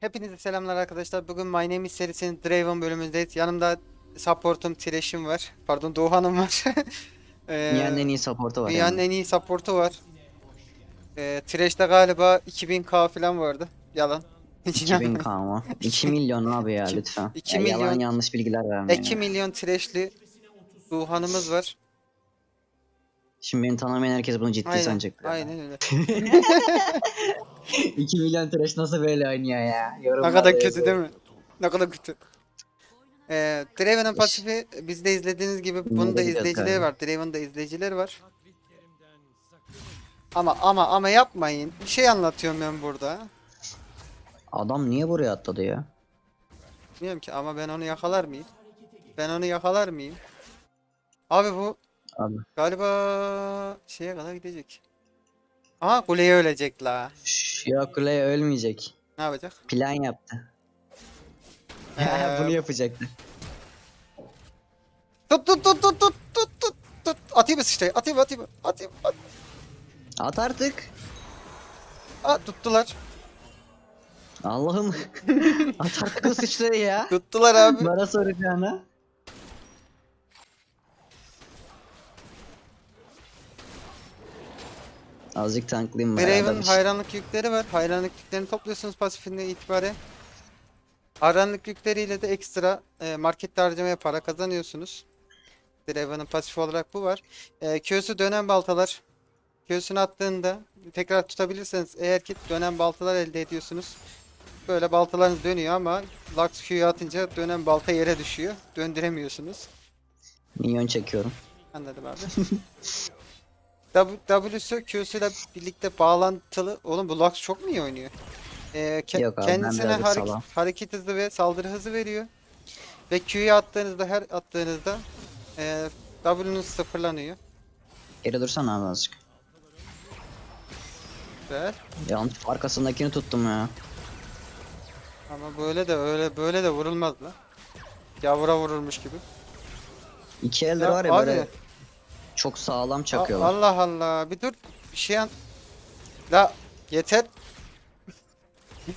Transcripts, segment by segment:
Hepinize selamlar arkadaşlar. Bugün My Name is serisinin Draven bölümündeyiz. Yanımda supportum Thresh'im var. Pardon Doğan'ım var. Ee, Dünyanın en iyi supportu var Dünyanın yani. en iyi supportu var. Ee, Thresh'te galiba 2000k falan vardı. Yalan. Hiç 2000 inanmayın. k mı? 2 milyon abi ya lütfen. iki Ya Yalan milyon- yanlış bilgiler vermeyin. 2 milyon Thresh'li Doğan'ımız var. Şimdi beni tanımayan herkes bunu ciddi Aynen, sanacak. aynen öyle. 2 milyon trash nasıl böyle oynuyor ya? Ne Yorumlarda kadar kötü değil mi? Ne kadar kötü. Ee, Draven'ın pasifi bizde izlediğiniz gibi bunun da izleyicileri var. Draven'ın da izleyicileri var. Ama ama ama yapmayın. Bir şey anlatıyorum ben burada. Adam niye buraya atladı ya? Bilmiyorum ki ama ben onu yakalar mıyım? Ben onu yakalar mıyım? Abi bu Abi. galiba şeye kadar gidecek. Aha kuleye ölecek la. Şş, Yok Clay ölmeyecek. Ne yapacak? Plan yaptı. Ee, bunu yapacaktı. Tut tut tut tut tut tut tut tut. Atayım mı işte? Atayım atayım atayım. at. At artık. Aa, tuttular. Allah'ım. At artık o sıçrayı ya. Tuttular abi. Bana soracağına. Azıcık tanklayayım beraber. Draven hayranlık yükleri var. Hayranlık yüklerini topluyorsunuz pasifinden itibaren. Hayranlık yükleriyle de ekstra e, markette harcamaya para kazanıyorsunuz. Draven'ın pasif olarak bu var. E, Q'su dönen baltalar. Q'sunu attığında tekrar tutabilirseniz eğer ki dönen baltalar elde ediyorsunuz. Böyle baltalarınız dönüyor ama Lux Q'yu atınca dönen balta yere düşüyor. Döndüremiyorsunuz. Minyon çekiyorum. Anladım abi. W- W'su Q'suyla birlikte bağlantılı. Oğlum bu Lux çok mu iyi oynuyor? Ee, ke- Yok abi, ben kendisine birazcık hareket, salam. hareket hızı ve saldırı hızı veriyor. Ve Q'yu attığınızda her attığınızda e, W'nuz sıfırlanıyor. Geri dursana abi azıcık. Güzel. Yanlış arkasındakini tuttum ya. Ama böyle de öyle böyle de vurulmaz la. Yavura vurulmuş gibi. İki elde Ya var ya abi, böyle çok sağlam a- çakıyorlar. Allah Allah. Bir dur. Bir şey an... La yeter.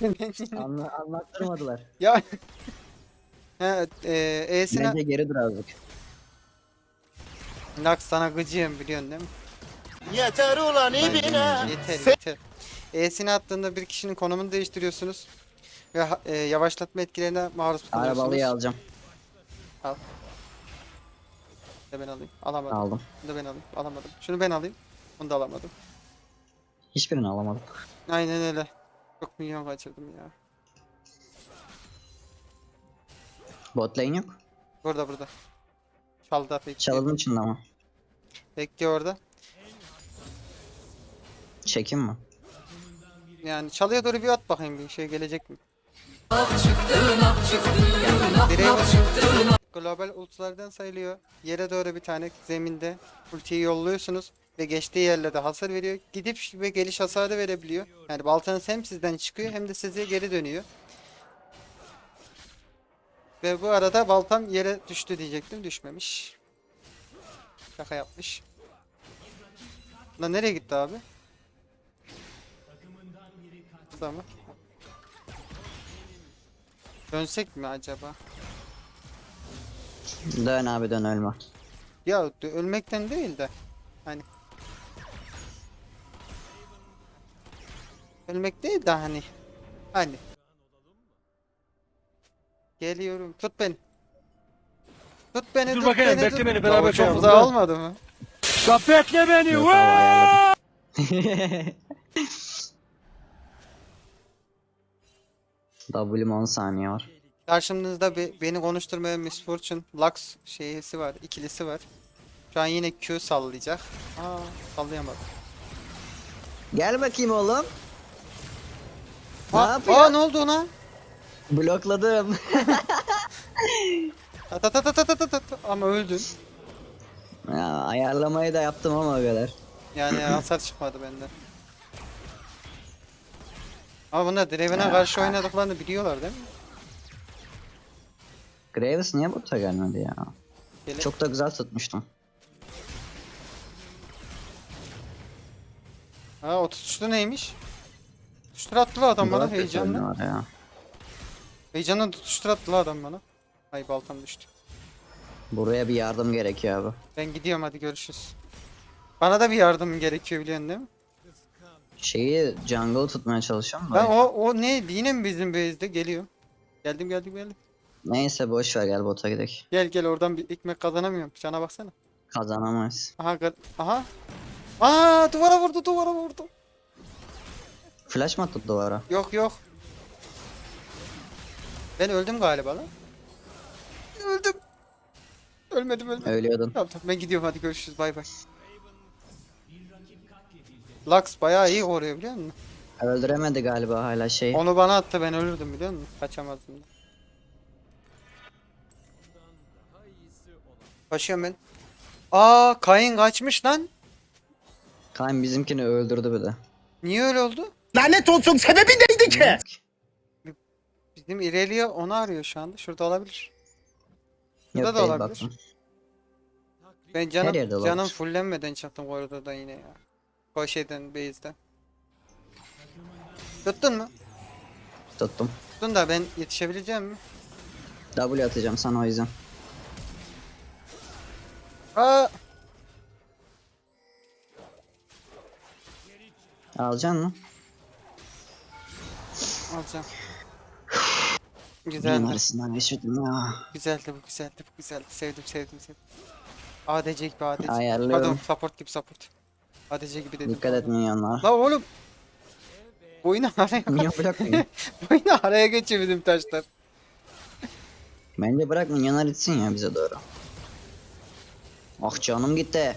Anla, anlattırmadılar. ya. He, e, E'sine Bence geri dur azıcık. Lux sana gıcığım biliyorsun değil mi? Yeter ulan ibine. Yeter yeter. E'sini attığında bir kişinin konumunu değiştiriyorsunuz. Ve e, yavaşlatma etkilerine maruz kalıyorsunuz. Arabalıyı alacağım. Al. Da ben alayım. Alamadım. Aldım. Bunu da ben alayım. Alamadım. Şunu ben alayım. Bunu da alamadım. Hiçbirini alamadım. Aynen öyle. Çok milyon kaçırdım ya. Bot lane yok. Burada burada. Çaldı bekliyor. Çalının içinde ama. Bekliyor orada. Çekeyim mi? Yani çalıya doğru bir at bakayım bir şey gelecek mi? Draven global ultilerden sayılıyor. Yere doğru bir tane zeminde ultiyi yolluyorsunuz ve geçtiği yerlerde hasar veriyor. Gidip ve geliş hasarı verebiliyor. Yani baltanız hem sizden çıkıyor hem de size geri dönüyor. Ve bu arada baltam yere düştü diyecektim. Düşmemiş. Şaka yapmış. Lan nereye gitti abi? Tamam. Dönsek mi acaba? Dön abi dön ölme. Ya ölmekten değil de hani ölmek değil de hani hani geliyorum tut beni tut beni Dur tut bakayım, beni bekle tut. beni, beraber Çok uzak yapalım, olmadı mı? Bekle beni. Yok ayarladım. W'm 10 saniye var. Karşımızda be- beni konuşturmaya Miss Fortune Lux şeysi var ikilisi var. Şu an yine Q sallayacak. Aa sallayamadı. Gel bakayım oğlum. Ne Aa, yapıyor? aa ne oldu ona? Blokladım. Ta ta ta ta ta ta ta. Ama öldün. ya, ayarlamayı da yaptım ama o kadar. Yani hasar çıkmadı benden. Ama bunlar Draven'a karşı oynadıklarını biliyorlar değil mi? Graves niye bota gelmedi ya? Gele- Çok da güzel tutmuştum. Ha o tutuştu neymiş? Tutuştur attı lan adam bana var ya. Heyecandan tutuşturattı la adam bana. Ay baltam düştü. Buraya bir yardım gerekiyor abi. Ben gidiyorum hadi görüşürüz. Bana da bir yardım gerekiyor biliyorsun değil mi? Şeyi jungle tutmaya çalışıyorum. Ben o o ne yine mi bizim base'de geliyor. Geldim geldim geldim. Neyse boş ver gel bota gidelim. Gel gel oradan bir ekmek kazanamıyorum. Cana baksana. Kazanamayız. Aha aha. Aa duvara vurdu duvara vurdu. Flash mı attı duvara? Yok yok. Ben öldüm galiba lan. Öldüm. Ölmedim ölmedim. Ölüyordun. Tamam tamam ben gidiyorum hadi görüşürüz bay bay. Lux bayağı iyi koruyor biliyor musun? Öldüremedi galiba hala şey. Onu bana attı ben ölürdüm biliyor musun? Kaçamazdım da. Kaçıyorum ben. Aa Kayn kaçmış lan. Kayn bizimkini öldürdü bir de. Niye öyle oldu? Lanet olsun sebebi neydi ki? Bizim Irelia onu arıyor şu anda. Şurada olabilir. Burada Yok da olabilir. baktım. Ben canım yerde olabilir. canım fullenmeden çıktım koridorda yine ya. O şeyden base'den. Tuttun mu? Tuttum. Tuttun da ben yetişebileceğim mi? W atacağım sana o yüzden. Aa Alacaksın mı? alacağım. Güzeldi. Numarasından geçmedim ya. Güzeldi bu güzeldi bu güzeldi. Sevdim sevdim sevdim. ADC gibi ADC. Pardon Ayarlıyorum. support gibi support. ADC gibi dedim. Dikkat et minyonlar. La oğlum. Oyunu araya Minyon bırakmayın. oyunu araya geçirdim taşlar. Bence bırak minyonlar itsin ya bize doğru. Ah canım gitti.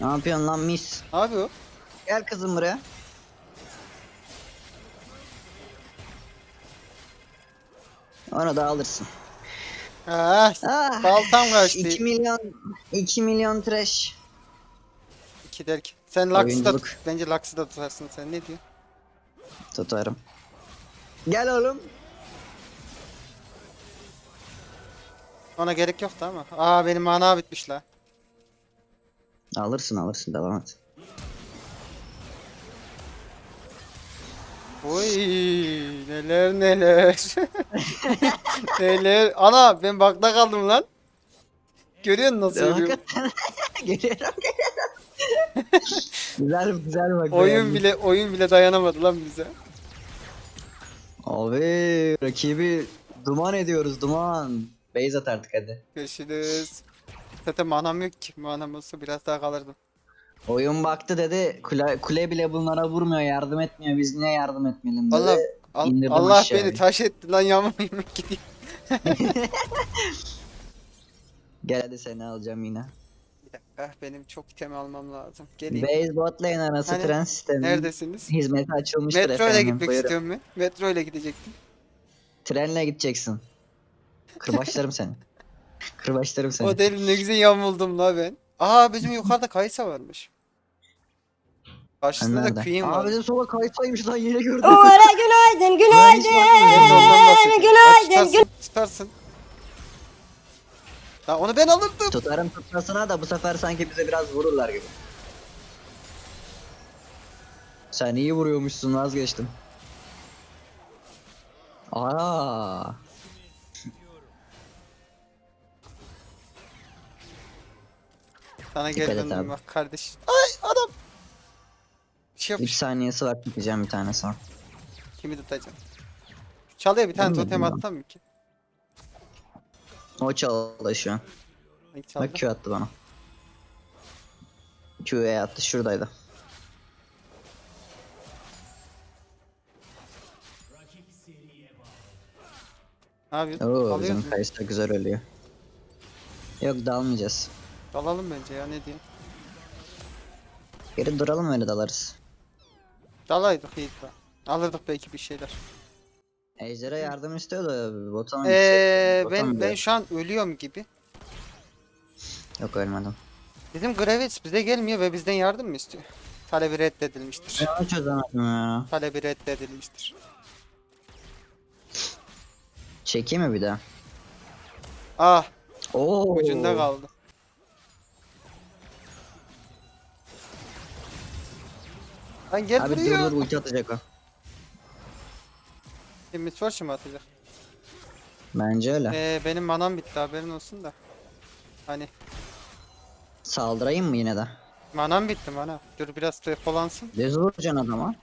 Ne yapıyorsun lan mis? Abi o. Gel kızım buraya. Onu da alırsın. Ah, Ah, baltam kaçtı. 2 milyon 2 milyon trash. İki derken. Sen Lux'ı da tut. Bence Lux'ı da tutarsın sen ne diyorsun? Tutarım. Gel oğlum. Ona gerek yoktu ama. Aa benim mana bitmiş la. Alırsın alırsın devam et. Oy neler neler. neler. Ana ben bakta kaldım lan. Görüyor musun nasıl yürüyorum? Geliyorum güzel güzel bak. Oyun bile oyun bile dayanamadı lan bize. Abi rakibi duman ediyoruz duman. Base at artık hadi. Görüşürüz. Zaten manam yok ki. Manam olsa biraz daha kalırdım. Oyun baktı dedi kule, kule bile bunlara vurmuyor yardım etmiyor biz niye yardım etmeyelim dedi. Allah Al- indirdim Allah aşağıya. beni taş etti lan yağmurayım gideyim. Gel hadi seni alacağım yine. Bir dakika benim çok item almam lazım. Geleyim. Base bot lane arası Hani, tren sistemi. Neredesiniz? Hizmeti açılmıştır Metro ile efendim. gitmek buyurun. istiyorum ben. Metro ile gidecektim. Trenle gideceksin. Kırbaçlarım seni. Kırbaçlarım seni. O deli ne güzel yamuldum la ben. Aa bizim yukarıda Kaysa varmış. Karşısında da? Queen Aa var. bizim sola kayıtsaymış lan yine gördüm. Uğur'a günaydın, günaydın, bahsediyorum. günaydın, Tutarsın, tutarsın. Ya onu ben alırdım. Tutarım tutmasına da bu sefer sanki bize biraz vururlar gibi. Sen iyi vuruyormuşsun vazgeçtim. Aa, Sana geri et döndüm abi. bak kardeş. Ay adam. Şey 3 yapmış. saniyesi var tutacağım bir tane sonra. Kimi tutacağım? Çalıyor bir tane de totem attam mı ki? O çaldı şu an. Çaldı. Bak Q attı bana. Q'ye attı şuradaydı. Ne yapıyorsun? Oo Alıyoruz bizim mu? Kayısı güzel ölüyor. Yok dalmayacağız. Dalalım bence ya ne diyeyim. Geri duralım öyle dalarız. Dalaydık lan. Alırdık belki bir şeyler. Ejder'e yardım istiyor da bota mı Eee mı ben ben şu an ölüyorum gibi. Yok ölmedim. Bizim Graves bize gelmiyor ve bizden yardım mı istiyor? Talebi reddedilmiştir. Ben çözemedim ya. Talebi reddedilmiştir. Çekeyim mi bir daha? Ah Oo. ucunda kaldı. Lan gel Abi buraya. dur dur ulti atacak o. Miss Fortune mu atacak? Bence öyle. Ee, benim manam bitti haberin olsun da. Hani Saldırayım mı yine de? manam bitti mana. Dur biraz depolansın. Düz vuracaksın adama.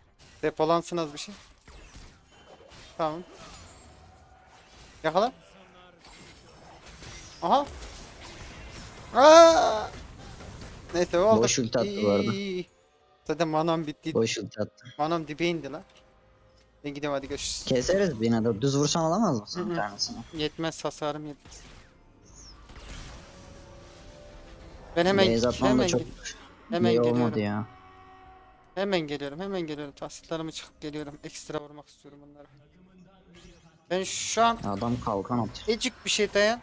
Depolansın az bir şey. Tamam. Yakala. Aha. Aa! Neyse o oldu. Boş ulti attı bu arada. İyi, iyi, iyi. Zaten manam bitti. Boş ulti. Manam dibe indi lan. Ben gidiyorum hadi görüşürüz. Keseriz yine de. Düz vursan alamaz Hı mısın hı. bir tanesini? Yetmez hasarım yetmez. Ben hemen Beyaz atmam hemen da çok gel- hemen iyi geliyorum. olmadı ya. Hemen geliyorum, hemen geliyorum. Tahsillerimi çıkıp geliyorum. Ekstra vurmak istiyorum bunlara. Ben şu an Adam kalkan atıyor. ecik bir şey dayan.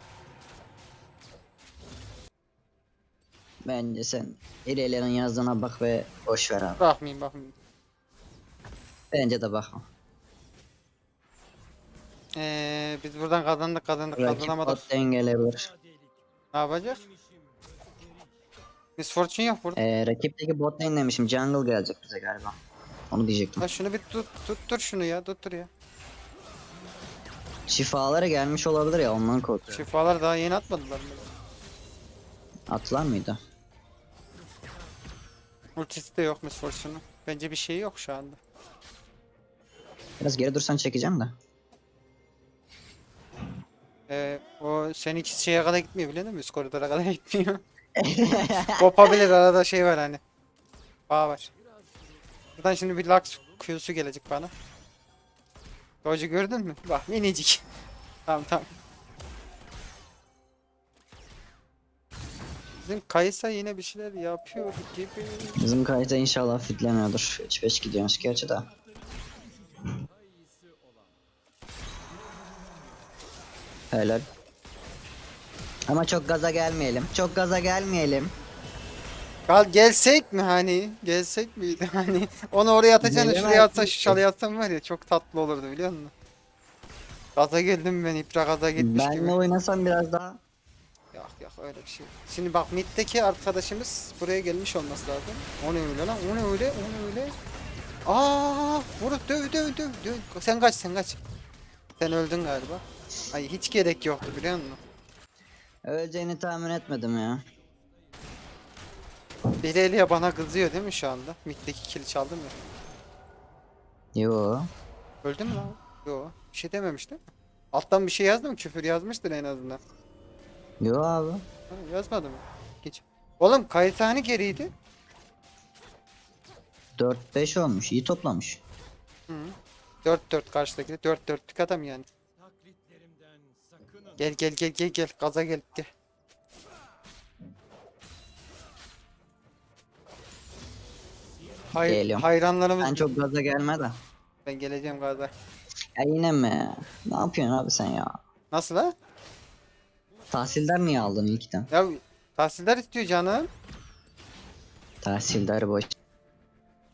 Bence sen İrelia'nın yazdığına bak ve boş ver abi. Bakmayayım, bakmayayım. Bence de bakma. Ee, biz buradan kazandık, kazandık, Rakip kazanamadık. bot dengelebilir. Ne yapacak? Miss Fortune yok burada. Ee, rakipteki bot lane demişim. Jungle gelecek bize galiba. Onu diyecektim. Ha şunu bir tut, tuttur şunu ya, tuttur ya. Şifaları gelmiş olabilir ya ondan korkuyorum. Şifalar daha yeni atmadılar mı? Atlar mıydı? Ultisi de yok Miss Fortune'un. Bence bir şey yok şu anda. Biraz geri dursan çekeceğim de. Ee, o seninki şeye kadar gitmiyor biliyor musun? Üst koridora kadar gitmiyor. Kopabilir arada şey var hani. Bağ var. Buradan şimdi bir Lux Q'su gelecek bana. Doge'u gördün mü? Bak minicik. tamam tamam. Bizim Kaysa yine bir şeyler yapıyor gibi. Bizim kayıta inşallah fitlemiyordur. 3-5 gidiyormuş gerçi de. Helal. Ama çok gaza gelmeyelim. Çok gaza gelmeyelim. Kal gelsek mi hani? Gelsek miydi hani? Onu oraya atacaksın şuraya atsan şu çalıya atsan var ya çok tatlı olurdu biliyor musun? Gaza geldim ben ipra gaza gitmiş gibi. Benle oynasam biraz daha. Yok yok öyle bir şey. yok. Şimdi bak middeki arkadaşımız buraya gelmiş olması lazım. O ne öyle lan? O ne öyle? O ne öyle? Aa, vurup döv döv döv döv. Sen kaç sen kaç. Sen öldün galiba. Ay hiç gerek yoktu biliyor musun? Öleceğini tahmin etmedim ya. Birelia bana kızıyor değil mi şu anda? Middeki kili çaldım ya. Yo. Öldün mü lan? Yo. Bir şey dememiş değil mi? Alttan bir şey yazdı mı? Küfür yazmıştır en azından. Yo abi. Ha, yazmadı mı? Geç. Oğlum kayıt hani geriydi? 4-5 olmuş. iyi toplamış. Hı. 4-4 karşıdaki de 4-4'lük adam yani. Gel gel gel gel gel gaza gel gel. Hay Geliyorum. hayranlarımız Sen çok gaza gelme de. ben geleceğim gaza. Ya yine mi? Ne yapıyorsun abi sen ya? Nasıl ha? Tahsildar niye aldın ilkten? Ya tahsildar istiyor canım. Tahsildar boş.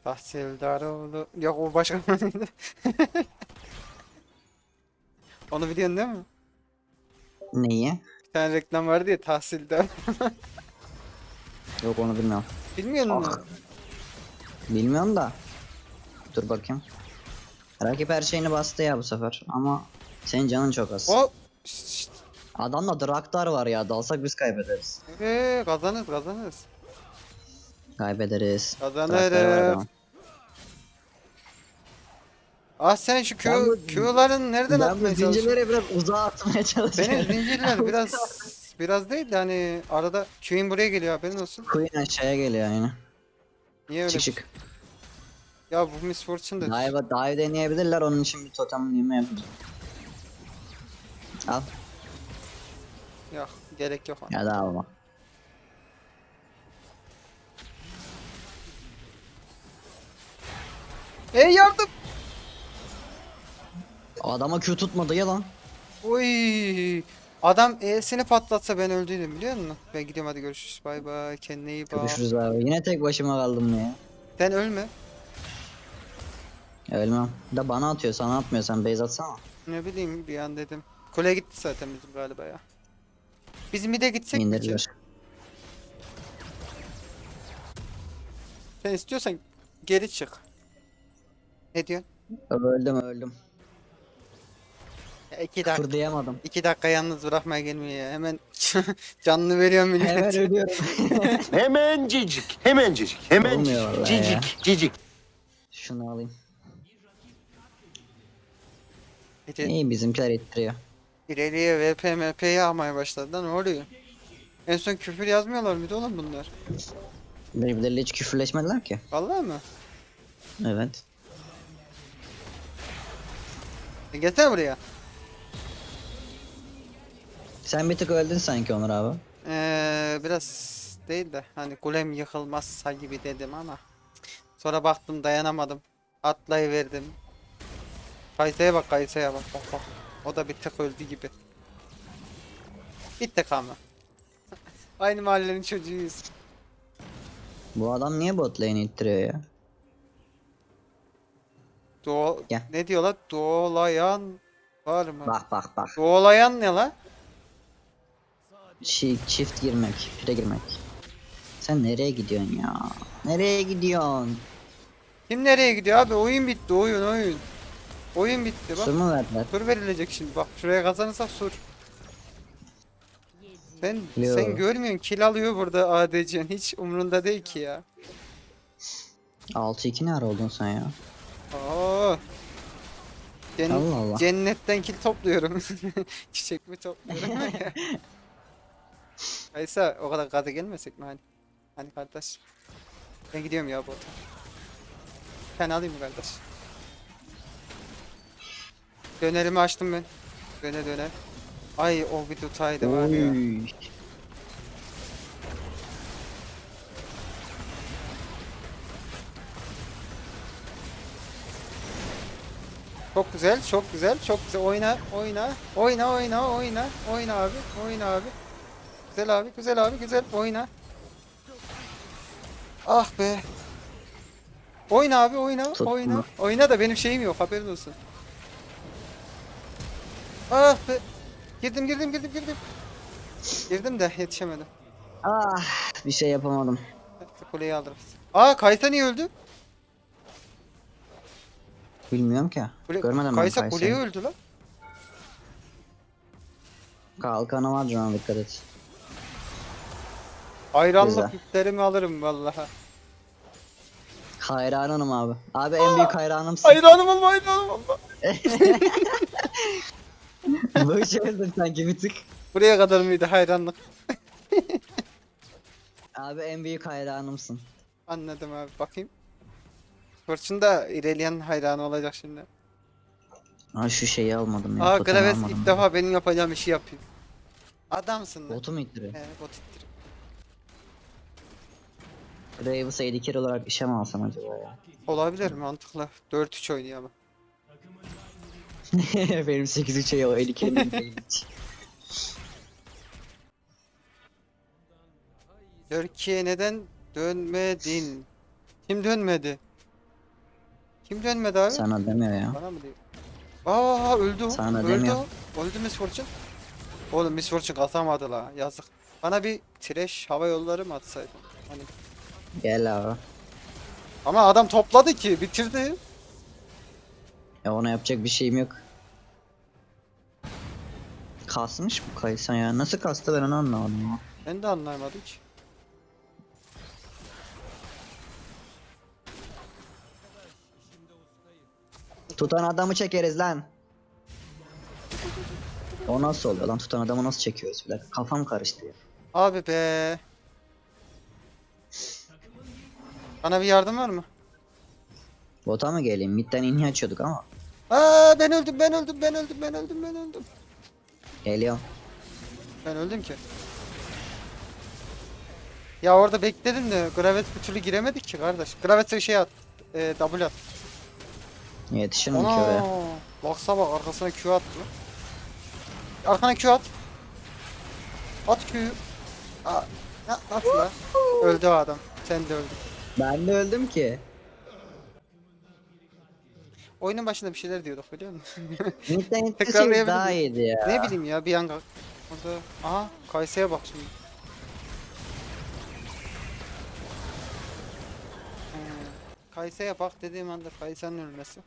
Tahsildar oğlu. Yok o başka Onu biliyorsun değil mi? Neyi? Bir tane reklam vardı ya tahsildar. Yok onu bilmiyorum. Bilmiyor musun? Ah. Bilmiyorum da. Dur bakayım. Rakip her şeyini bastı ya bu sefer ama senin canın çok az. O Şşt, Adamda Draktar var ya dalsak biz kaybederiz. ee, kazanırız kazanırız. Kaybederiz. Kazanırız. Ah sen şu Q, Ben Q'ların nereden Ben atmaya çalışıyorsun? zincirleri biraz uzağa atmaya çalışıyorum. Benim zincirler biraz biraz değil de hani arada Q'in buraya geliyor haberin olsun. Queen aşağıya geliyor yine. Niye öyle? Çık çık. Ya bu Miss Fortune da Dive, dive deneyebilirler onun için bir totemleme yapacağım. Al. Yok gerek yok. Ya da alma. Ey yardım. Adama Q tutmadı ya lan. Oy. Adam E'sini patlatsa ben öldüydüm biliyor musun? Ben gidiyorum hadi görüşürüz. Bay bay. Kendine iyi bak. Görüşürüz abi. Yine tek başıma kaldım ya. Sen ölme. Ölmem. Da bana atıyor sana atmıyor sen base atsana. Ne bileyim bir an dedim. Kule gitti zaten bizim galiba ya. Biz mid'e gitsek mi ki? İndirirler. Sen istiyorsan geri çık. Ne diyorsun? Öldüm öldüm. Ya iki dakika. Kırdayamadım. iki dakika yalnız bırakmaya gelmiyor ya. Hemen canını veriyor millet. Hemen ölüyorum. Hemen cicik. Hemen cicik. Hemen Olmuyor cicik. vallahi ya. Cicik. Cicik. Şunu alayım. İleri- İyi bizimkiler ittiriyor. İleriye VP MP'yi almaya başladı da ne oluyor? En son küfür yazmıyorlar mıydı oğlum bunlar? Birbirleriyle hiç küfürleşmediler ki. Vallahi mı? Evet. E gelsene buraya. Sen bir tık öldün sanki Onur abi. Ee, biraz değil de hani golem yıkılmazsa gibi dedim ama sonra baktım dayanamadım. Atlayıverdim. Kayse'ye bak Kayse'ye bak bak bak. O da bir tık öldü gibi. Bittik ama. Aynı mahallenin çocuğuyuz. Bu adam niye bot lane ittiriyor ya? Doğu Gel. ne diyorlar? Doğulayan var mı? Bak bak bak. Doğulayan ne la? Çi- çift girmek, pire girmek. Sen nereye gidiyorsun ya? Nereye gidiyorsun? Kim nereye gidiyor abi? Oyun bitti oyun oyun. Oyun bitti bak. Su mu verdiler? Sur verilecek şimdi bak şuraya kazanırsak sur. Sen Yo. sen görmüyorsun kill alıyor burada ADC'nin hiç umrunda değil ki ya. 6-2 ne ara oldun sen ya? Oo. Cenn- Allah Allah. Cennetten kill topluyorum. Çiçek mi topluyorum? Kaysa o kadar gaza gelmesek mi hani? Hani kardeş. Ben gidiyorum ya bota. Sen alayım mı kardeş? Dönerimi açtım ben. Döne döne. Ay o bir tutaydı var ya. Oy. Çok güzel, çok güzel, çok güzel. Oyna, oyna, oyna, oyna, oyna, oyna abi, oyna abi. Güzel abi, güzel abi, güzel. Oyna. Ah be. Oyna abi, oyna, oyna. Oyna da benim şeyim yok, haberin olsun. Ah be. Girdim, girdim, girdim, girdim. Girdim de yetişemedim. Ah bir şey yapamadım. Kuleyi alırız. Aa Kaysa niye öldü? Bilmiyorum ki. Kule, Görmedim ben Kaysa Kaysa'yı. kuleyi öldü lan. Kalkanı var ona dikkat et. Hayranlık Güzel. yüklerimi alırım vallahi. Hayranım abi. Abi en büyük hayranımsın. Hayranım olma, hayranım olma. Bu şey öldün sanki bir tık. Buraya kadar mıydı hayranlık? Abi en büyük hayranımsın. Anladım abi bakayım. Fırçın da İrelia'nın hayranı olacak şimdi. Aa şu şeyi almadım ya. Aa totemi Graves almadım ilk defa benim yapacağım işi yapıyor. Adamsın lan. Botu mu ittiriyor? He bot ittiriyor. Graves'a 7 kere olarak işe mi alsam acaba ya? Olabilir mantıklı. 4-3 oynuyor ama. Benim 8 3 o 50 kere değil hiç. Türkiye neden dönmedin? Kim dönmedi? Kim dönmedi abi? Sana demiyor ya. Bana mı diyor? Aa öldü. Sana öldü demiyor. o. Öldü Miss Fortune. Oğlum Miss Fortune atamadı la. Yazık. Bana bir trash hava yolları mı atsaydı? Hani. Gel abi. Ama adam topladı ki bitirdi. Ya ona yapacak bir şeyim yok. Kasmış bu Kaysan ya. Nasıl kastı ben onu anlamadım ya. Ben de anlayamadım ki. Tutan adamı çekeriz lan. O nasıl oluyor lan? Tutan adamı nasıl çekiyoruz? Bir dakika kafam karıştı ya. Abi be. Bana bir yardım var mı? Bota mı geleyim? Midden inhi açıyorduk ama. Aa ben öldüm ben öldüm ben öldüm ben öldüm ben öldüm. Geliyorum. Ben öldüm ki. Ya orada bekledim de Gravet bir türlü giremedik ki kardeş. Gravet'e şey at. E, W at. Yetişir mi ki oraya? Baksa bak arkasına Q attı. Arkana Q at. At Q'yu. At la. Öldü adam. Sen de öldün. Ben de öldüm ki. Oyunun başında bir şeyler diyorduk biliyor musun? Tekrarlayabilir ittirseydik daha iyiydi ya. ne bileyim ya bir an Orada. Aha Kayse'ye bak şimdi. Hmm, Kayse'ye bak dediğim anda Kayse'nin ölmesi.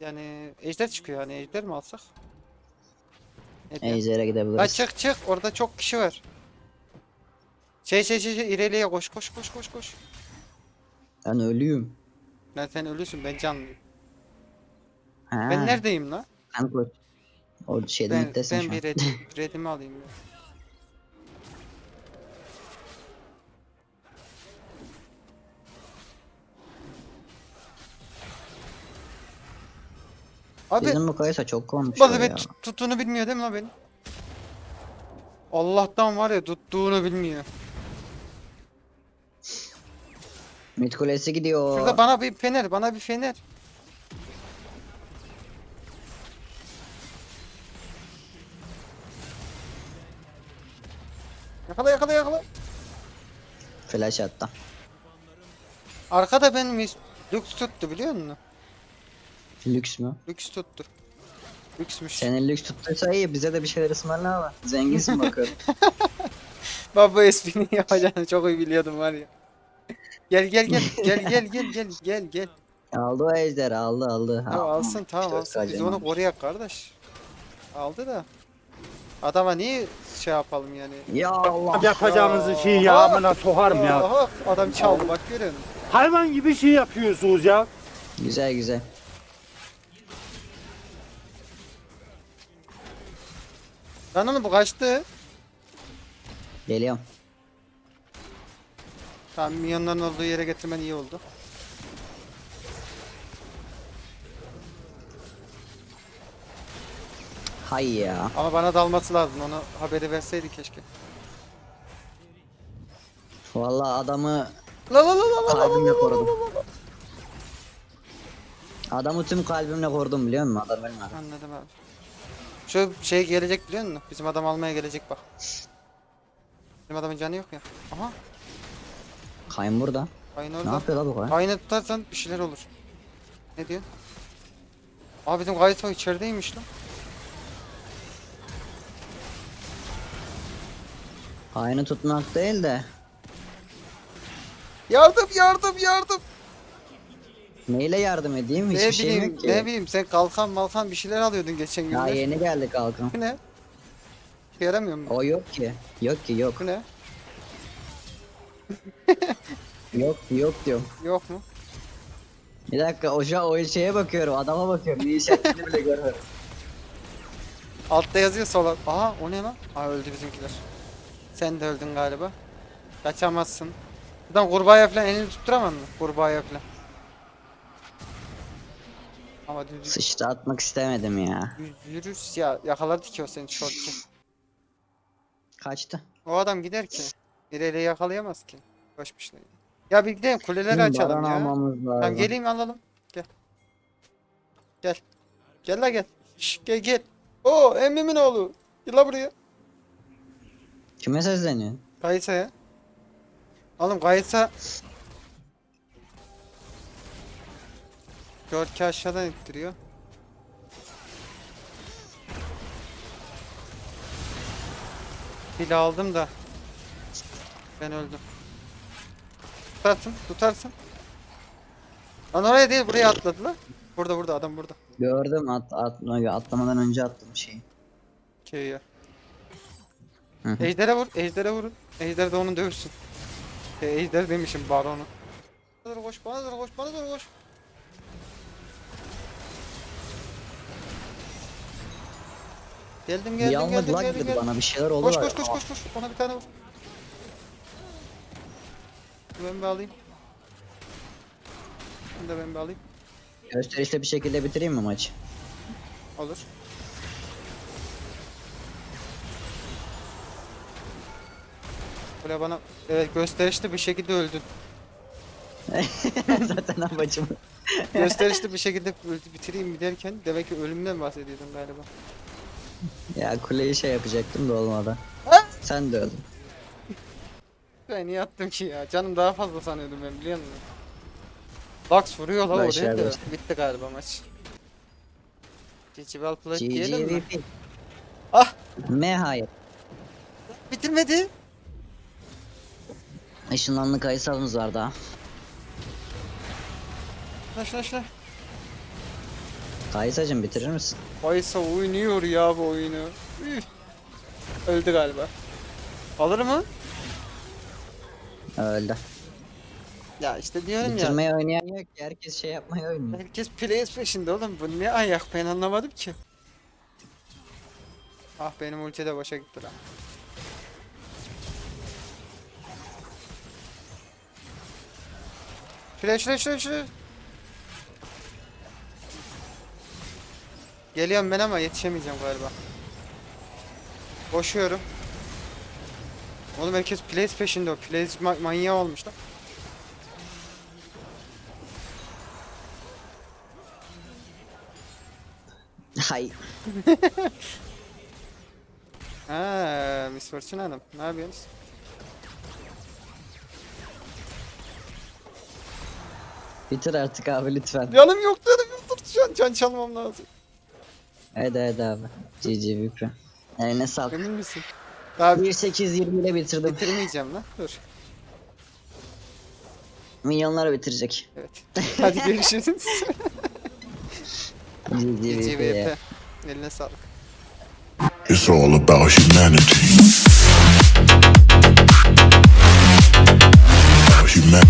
Yani ejder çıkıyor hani ejder mi alsak? Ejder'e Ha gidebiliriz. çık çık orada çok kişi var. Şey şey şey, şey ileriye koş koş koş koş koş. Ben ölüyüm. Ben sen ölüsün ben canlıyım. Ha, Ben neredeyim lan? Sen koş. O şeyde Ben, mittesin ben şu an. bir redim, redimi alayım ya. Abi Bizim bu kayısa çok konuşuyor Bazı ya. be tut- tuttuğunu bilmiyor değil mi lan benim? Allah'tan var ya tuttuğunu bilmiyor. Mid kulesi gidiyor. Şurada bana bir fener, bana bir fener. Yakala yakala yakala. Flash attı. Arkada benim is- Lux tuttu biliyor musun? Lüks mü? Lux tuttu. Lux'muş. Senin lüks tuttuysa iyi bize de bir şeyler ısmarla ama. Zenginsin bakıyorum. Baba bu esprinin yapacağını çok iyi biliyordum var ya. Gel gel gel gel gel gel gel gel gel. aldı o ejder aldı aldı. Ya alsın tamam alsın biz onu koruyak kardeş. Aldı da. Adama niye şey yapalım yani? Ya Allah. Yapacağınızı şey ya amına soharım ya. Aha, adam çaldı bak musun? Hayvan gibi şey yapıyorsunuz ya. Güzel güzel. Lan onu bu kaçtı. Geliyorum. Tamam milyonların olduğu yere getirmen iyi oldu. Hay ya. Ama bana dalması lazım onu haberi verseydi keşke. Vallahi adamı La la la la la la kalbimle la la korudum. Adamı tüm kalbimle korudum biliyor musun? Adam ölmedi. Anladım abi. Şu şey gelecek biliyor musun? Bizim adam almaya gelecek bak. Bizim adamın canı yok ya. Aha. Kayın burada. Ne orada. yapıyor la bu kayın? Aynı tutarsan bir şeyler olur. Ne diyorsun? Aa bizim gayet o içerideymiş lan. Kayını tutmak değil de. Yardım yardım yardım. Neyle yardım edeyim? Hiçbir ne şey bileyim yok ki. ne bileyim sen kalkan malkan bir şeyler alıyordun geçen Ya günler. yeni geldi kalkın. Bu ne? İşe Yaramıyor mu? O yok ki. Yok ki yok. Bu ne? Yok yok diyorum. Yok mu? Bir dakika o şu an o şeye bakıyorum. Adama bakıyorum. Ne iş yaptığını bile görmüyorum. Altta yazıyor sola. Aha o ne lan? Aa öldü bizimkiler. Sen de öldün galiba. Kaçamazsın. Buradan kurbağaya falan elini tutturamam mı? Kurbağaya falan. Ama düz Sıçtı atmak istemedim ya. virüs ya yakaladı ki o seni şortçu. Kaçtı. O adam gider ki. İleri yakalayamaz ki. Koşmuşlar. Ya bir gidelim kuleleri Bizim açalım ya. almamız lazım. Tamam geleyim alalım. Gel. Gel. Gel la gel. Şş, gel gel. Oo emmimin oğlu. Gel la buraya. Kime sesleniyorsun? Kayısa ya. Oğlum Kayısa Görki aşağıdan ittiriyor. Hile aldım da ben öldüm. Tutarsın, tutarsın. Lan oraya değil, buraya atladı lan. Burada burada adam burada. Gördüm at, at, atlamadan önce attım şeyi. Köyü. Ejder'e vur, Ejder'e vurun. Ejder de onu dövsün. E, Ejder demişim baronu. Doğru koş, bana doğru koş, bana doğru koş. Geldim geldim geldim lag geldim dedi geldim. bana bir şeyler oldu. Koş koş koş koş koş. Ona bir tane vur. Ben bir alayım. Bunu da ben bir alayım. Gösterişli bir şekilde bitireyim mi maçı? Olur. Böyle bana evet, gösterişli bir şekilde öldün. Zaten amacım. gösterişli bir şekilde öldü bitireyim mi derken demek ki ölümden bahsediyordun galiba. ya kuleyi şey yapacaktım da olmadı. Sen de öldün. Ben niye attım ki ya? Canım daha fazla sanıyordum ben biliyor musun? Lux vuruyor la oraya da bitti galiba maç. GG well played diyelim mi? Ah! M hayır. Bitirmedi. Işınlanlı kayısalımız var daha. Şuna şuna şuna. Kaysacım bitirir misin? Kaysa oynuyor ya bu oyunu. Üf. Öldü galiba. Alır mı? Öldü. Ya işte diyorum ya. Bitirmeyi oynayan yok ki herkes şey yapmayı oynuyor. Herkes plays peşinde oğlum. Bu ne ayak ben anlamadım ki. Ah benim ulti de boşa gitti lan. Şuraya şuraya şuraya. Geliyorum ben ama yetişemeyeceğim galiba. Koşuyorum. Oğlum herkes plays peşinde o. Plays ma manyağı olmuş lan. Hay. Ha, Miss Fortune Hanım. Ne yapıyorsunuz? Bitir artık abi lütfen. Canım yok yok. Dur şu an can çalmam lazım. Hadi hadi abi. GG Bükra. Eline sağlık. Emin misin? Daha 1.8.20 ile bitirdim. bitirmeyeceğim lan. Dur. Milyonlar bitirecek. Evet. Hadi görüşürüz. GGVP. Eline sağlık. It's all about humanity. Human